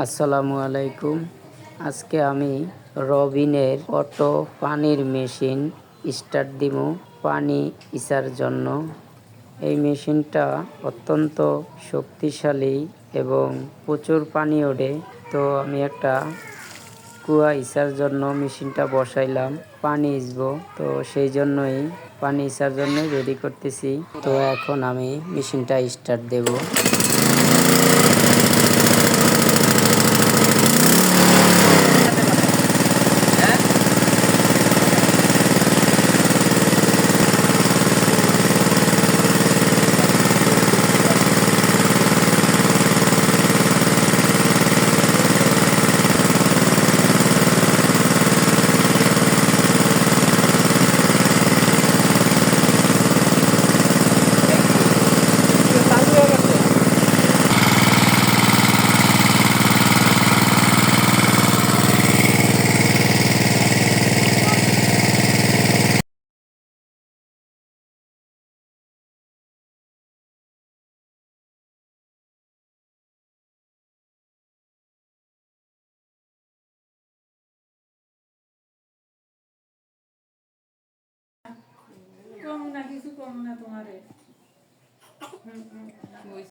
আসসালামু আলাইকুম। আজকে আমি রবিনের অটো পানির মেশিন স্টার্ট দিব পানি ইসার জন্য। এই মেশিনটা অত্যন্ত শক্তিশালী এবং প্রচুর পানি ওঠে। তো আমি একটা কুয়া ইসার জন্য মেশিনটা বসাইলাম, পানি ইসবো। তো সেই জন্যই পানি ইসার জন্য রেডি করতেছি। তো এখন আমি মেশিনটা স্টার্ট দেব। কম না তোমারে?